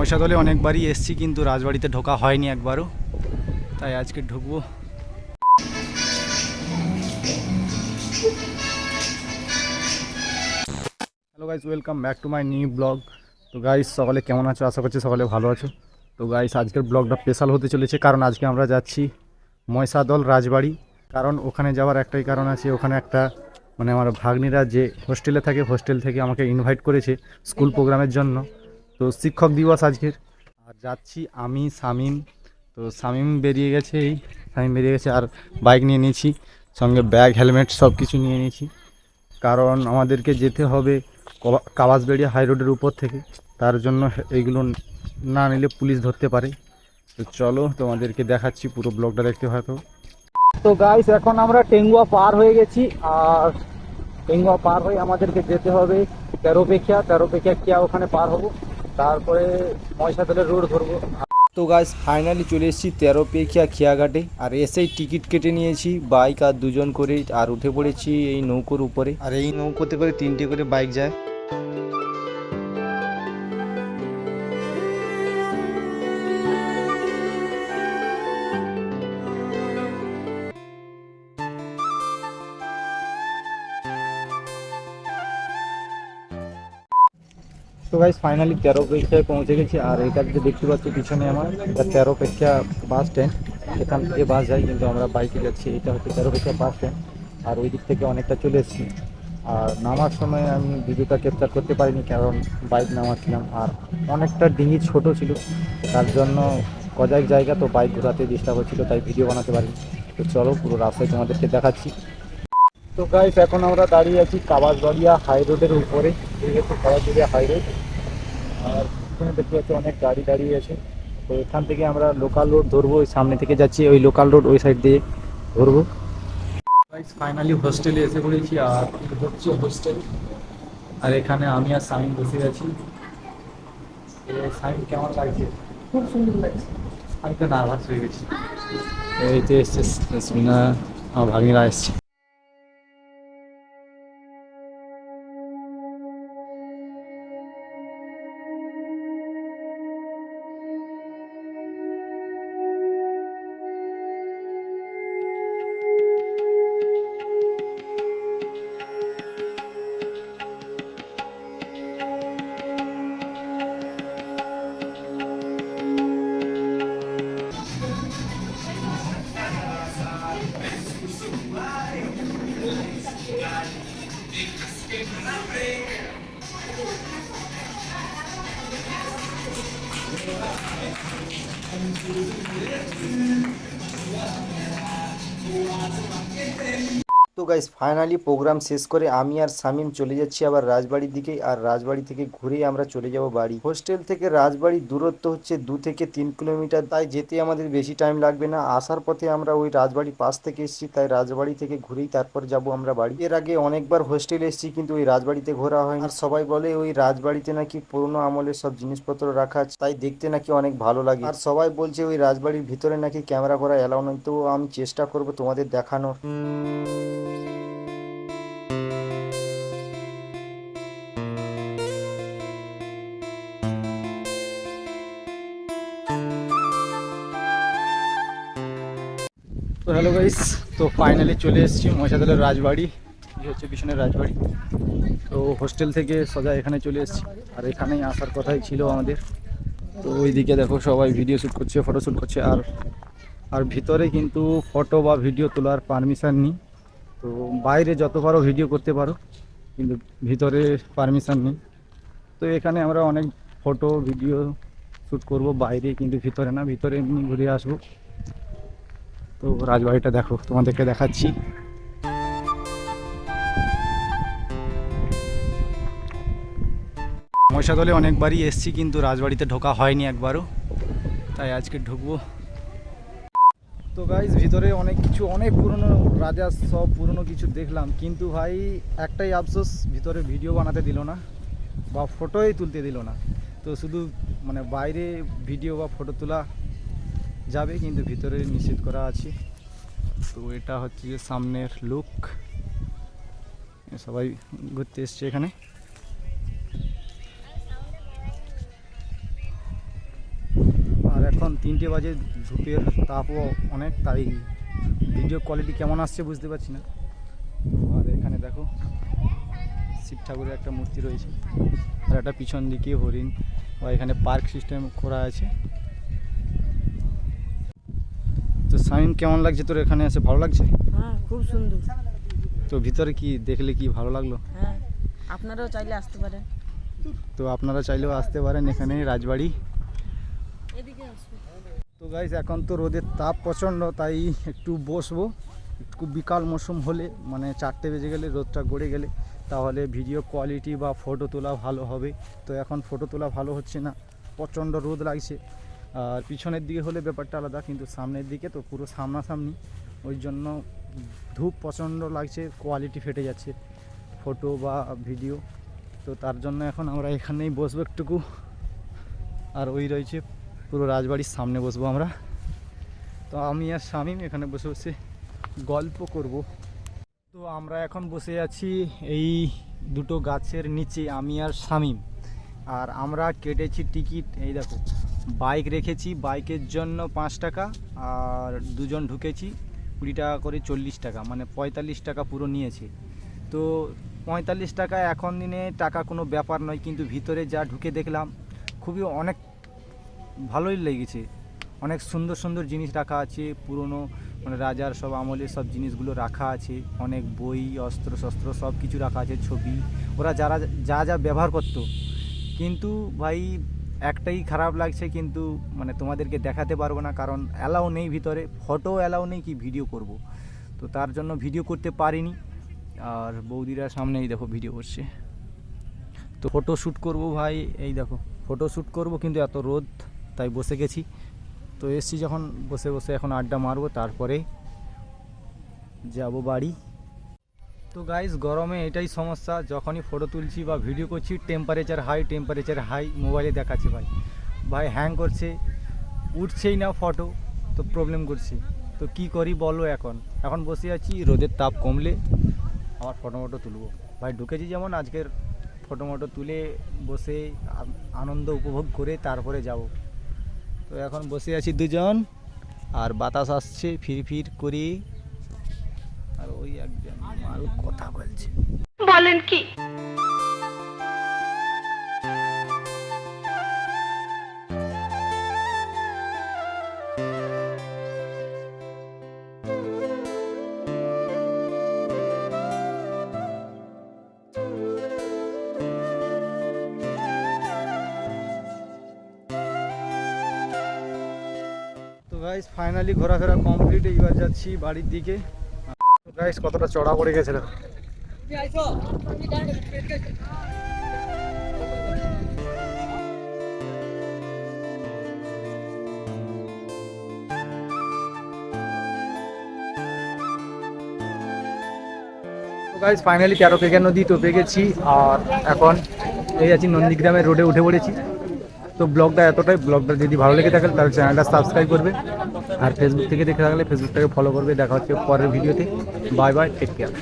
মশাদলে অনেকবারই এসছি, কিন্তু রাজবাড়িতে ঢোকা হয়নি একবারও। তাই আজকে ঢুকবো। Hello guys welcome back to my new blog তো গাইস সকালে কেমন আছো? আশা করছি সকালে ভালো আছো। তো গাইস আজকের ব্লগটা স্পেশাল হতে চলেছে, কারণ আজকে আমরা যাচ্ছি ময়সাদল রাজবাড়ি। কারণ ওখানে যাওয়ার একটাই কারণ আছে, ওখানে একটা মানে আমার ভাগ্নিরা যে হোস্টেলে থাকে হোস্টেল থেকে আমাকে ইনভাইট করেছে স্কুল প্রোগ্রামের জন্য। তো শিক্ষক দিবস আজকের। আর যাচ্ছি আমি সামিম তো সামিম বেরিয়ে গেছে এই সামিম বেরিয়ে গেছে আর বাইক নিয়ে নিয়েছি সঙ্গে ব্যাগ হেলমেট সব কিছু নিয়ে নিয়েছি। কারণ আমাদেরকে যেতে হবে কবা- কাবাসবেড়িয়া হাই রোডের উপর থেকে। তার জন্য এইগুলো না নিলে পুলিশ ধরতে পারে। তো চলো তোমাদেরকে দেখাচ্ছি পুরো ব্লগটা দেখতে হয়তো তো। গাইস এখন আমরা টেঙ্গুয়া পার হয়ে গেছি। আর টেঙ্গুয়া পার হয়ে আমাদেরকে যেতে হবে তেরো পেখিয়া তেরো পেখিয়া কিয়া ওখানে পার হব। তারপরে পয়সা ময়সাদলের রোড ধরবো। তো গাছ ফাইনালি চলে এসেছি তেরো পেখিয়া খিয়াঘাটে। আর এসেই টিকিট কেটে নিয়েছি বাইক আর দুজন করে আর উঠে পড়েছি এই নৌকোর উপরে। আর এই নৌকোতে করে তিনটে করে বাইক যায়। তো গাইস ফাইনালি তেরো পেক্ষায় পৌঁছে গেছি। আর এটা যে দেখতে পাচ্ছি পিছনে আমার, এটা তেরো পেক্ষা বাস স্ট্যান্ড এখান থেকে বাস যায়, কিন্তু আমরা বাইকে যাচ্ছি। এটা হচ্ছে তেরো পেক্ষা বাস স্ট্যান্ড আর ওই দিক থেকে অনেকটা চলে এসেছি। আর নামার সময় আমি ভিডিওটা ক্যাপচার করতে পারিনি, কারণ বাইক নামাচ্ছিলাম। আর অনেকটা ডিঙি ছোট ছিল। তার জন্য কয়েক জায়গা তো বাইক ঘোরাতে ডিস্টার্ব হচ্ছিল, তাই ভিডিও বানাতে পারিনি। তো চলো, পুরো রাস্তায় তোমাদেরকে দেখাচ্ছি। তো গাইস এখন আমরা দাঁড়িয়ে আছি কাবাসবাড়িয়া হাই রোডের উপরে হচ্ছে কাবাসবাড়িয়া হাই রোড আর এখানে দেখতে পাচ্ছি অনেক গাড়ি দাঁড়িয়ে আছে। তো এখান থেকে আমরা লোকাল রোড ধরবো ওই সামনে থেকে যাচ্ছি ওই লোকাল রোড ওই সাইড দিয়ে ধরবো। গাইস ফাইনালি হোস্টেলে এসে পড়েছি আর হচ্ছে হোস্টেল আর এখানে আমি আর সামিন বসে আছি। সামিন কেমন লাগছে? খুব সুন্দর লাগছে। আমি তো নার্ভাস হয়ে গেছি। এই তো এসছে আমার ভাগিনা এসছে। よかったよかった。গাইস ফাইনালি প্রোগ্রাম শেষ করে আমি আর সামিম চলে যাচ্ছি আবার রাজবাড়ির দিকে আর রাজবাড়ি থেকে ঘুরেই আমরা চলে যাব বাড়ি। হোস্টেল থেকে রাজবাড়ির দূরত্ব হচ্ছে দু থেকে তিন কিলোমিটার, তাই যেতে আমাদের বেশি টাইম লাগবে না। আসার পথে আমরা ওই রাজবাড়ি পাশ থেকে এসেছি, তাই রাজবাড়ি থেকে ঘুরেই তারপর যাব আমরা বাড়ি। এর আগে অনেকবার হোস্টেল এসেছি, কিন্তু ওই রাজবাড়িতে ঘোরা হয় আর সবাই বলে ওই রাজবাড়িতে নাকি পুরোনো আমলের সব জিনিসপত্র রাখা আছে, তাই দেখতে নাকি অনেক ভালো লাগে। আর সবাই বলছে ওই রাজবাড়ির ভিতরে নাকি ক্যামেরা করা এলাও নয়, তো আমি চেষ্টা করব তোমাদের দেখানোর। তো হ্যালো গাইস তো ফাইনালি চলে এসেছি মশাদলের রাজবাড়ি, এই হচ্ছে পিছনের রাজবাড়ি। তো হোস্টেল থেকে সোজা এখানে চলে এসেছি। আর এখানেই আসার কথাই ছিল আমাদের। তো ওইদিকে দেখো সবাই ভিডিও শ্যুট করছে ফটো শ্যুট করছে। আর আর ভিতরে কিন্তু ফটো বা ভিডিও তোলার পারমিশান নেই। তো বাইরে যত পারো ভিডিও করতে পারো, কিন্তু ভিতরে পারমিশান নেই। তো এখানে আমরা অনেক ফটো ভিডিও শ্যুট করব। বাইরে কিন্তু ভিতরে না, ভিতরে এমনি ঘুরে আসব। তো রাজবাড়িটা দেখো, তোমাদেরকে দেখাচ্ছি। মশাদলে অনেকবারই এসছি, কিন্তু রাজবাড়িতে ঢোকা হয়নি একবারও। তাই আজকে ঢুকবো। তো গাইজ ভিতরে অনেক কিছু, অনেক পুরনো রাজার সব পুরনো কিছু দেখলাম। কিন্তু ভাই, একটাই আফসোস, ভিতরে ভিডিও বানাতে দিল না, বা ফটোই তুলতে দিল না। তো শুধু মানে বাইরে ভিডিও বা ফটো তোলা যাবে, কিন্তু ভিতরে নিষেধ করা আছে। তো এটা হচ্ছে যে সামনের লুক সবাই ঘুরতে এসছে এখানে। আর এখন তিনটে বাজে, ধূপের তাপও অনেক, তাই ভিডিও কোয়ালিটি কেমন আসছে বুঝতে পারছি না। আর এখানে দেখো, শিব ঠাকুরের একটা মূর্তি রয়েছে। আর একটা পিছন দিকে হরিণ, বা এখানে পার্ক সিস্টেম করা আছে। শামিম কেমন লাগছে তোর এখানে এসে? ভালো লাগছে? হ্যাঁ খুব সুন্দর। তো ভিতরে কি দেখলে কি ভালো লাগল? হ্যাঁ আপনারাও চাইলে আসতে পারেন। তো আপনারা চাইলেও আসতে পারেন এখানে রাজবাড়ি। তো গাইজ এখন তো রোদের তাপ প্রচণ্ড তাই একটু বসবো। একটু বিকাল মৌসুম হলে মানে চারটে বেজে গেলে রোদটা গড়ে গেলে তাহলে ভিডিও কোয়ালিটি বা ফটো তোলা ভালো হবে। তো এখন ফটো তোলা ভালো হচ্ছে না প্রচণ্ড রোদ লাগছে। আর পিছনের দিকে হলে ব্যাপারটা আলাদা, কিন্তু সামনের দিকে তো পুরো সামনাসামনি। ওই জন্য ধূপ প্রচণ্ড লাগছে কোয়ালিটি ফেটে যাচ্ছে ফটো বা ভিডিও তো তার জন্য এখন আমরা এখানেই বসবো একটুকু। আর ওই রয়েছে পুরো রাজবাড়ির সামনে বসবো আমরা। তো আমি আর শামিম এখানে বসে বসে গল্প করব। তো আমরা এখন বসে আছি এই দুটো গাছের নিচে, আমি আর শামিম। আর আমরা কেটেছি টিকিট, এই দেখো। বাইক রেখেছি, বাইকের জন্য পাঁচ টাকা আর দুজন ঢুকেছি, কুড়ি টাকা করে চল্লিশ টাকা মানে পঁয়তাল্লিশ টাকা পুরো নিয়েছে। তো পঁয়তাল্লিশ টাকা এখন দিনে টাকা কোনো ব্যাপার নয়, কিন্তু ভিতরে যা ঢুকে দেখলাম, খুবই অনেক ভালোই লেগেছে। অনেক সুন্দর সুন্দর জিনিস রাখা আছে, পুরনো মানে রাজার সব আমলের সব জিনিসগুলো রাখা আছে, অনেক বই, অস্ত্র শস্ত্র সব কিছু রাখা আছে, ছবি, ওরা যারা যা যা ব্যবহার করতো। কিন্তু ভাই একটাই খারাপ লাগছে কিন্তু মানে তোমাদেরকে দেখাতে পারব না, কারণ অ্যালাউ নেই ভিতরে ফটো অ্যালাউ নেই কি ভিডিও করব। তো তার জন্য ভিডিও করতে পারিনি। আর বৌদিরা সামনেই দেখো ভিডিও করছে। তো ফটো শ্যুট করব ভাই, এই দেখো ফটো শ্যুট করব কিন্তু এত রোদ, তাই বসে গেছি। তো এসছি যখন, বসে বসে এখন আড্ডা মারবো, তারপরে যাব বাড়ি। তো গাইস গরমে এটাই সমস্যা, যখনই ফটো তুলছি বা ভিডিও করছি টেম্পারেচার হাই টেম্পারেচার হাই মোবাইলে দেখাচ্ছে ভাই। ভাই হ্যাং করছে, উঠছেই না ফটো তো প্রবলেম করছে। তো কি করি বলো এখন? এখন বসে আছি, রোদের তাপ কমলে আমার ফটো মটো তুলবো। ভাই ঢুকেছি যেমন আজকের ফটো মটো তুলে বসে আনন্দ উপভোগ করে তারপরে যাব। তো এখন বসে আছি দুজন, আর বাতাস আসছে ফির ফির করে। আর ওই একজন মাল কথা বলছে। বলেন কি? ফাইনালি ঘোরাফেরা কমপ্লিট এইবার যাচ্ছি বাড়ির দিকে। গাইস কতটা চড়া পড়ে তো গাইস ফাইনালি তেরো পেগে নদী তো পেগেছি আর এখন এই আছি নন্দীগ্রামের রোডে উঠে পড়েছি। তো ব্লগটা এতটাই ব্লগটা যদি ভালো লেগে থাকে তাহলে চ্যানেলটা সাবস্ক্রাইব করবে। আর ফেসবুক থেকে দেখে থাকলে ফেসবুকটাকে ফলো করবে। দেখা হচ্ছে পরের ভিডিওতে। Bye bye take care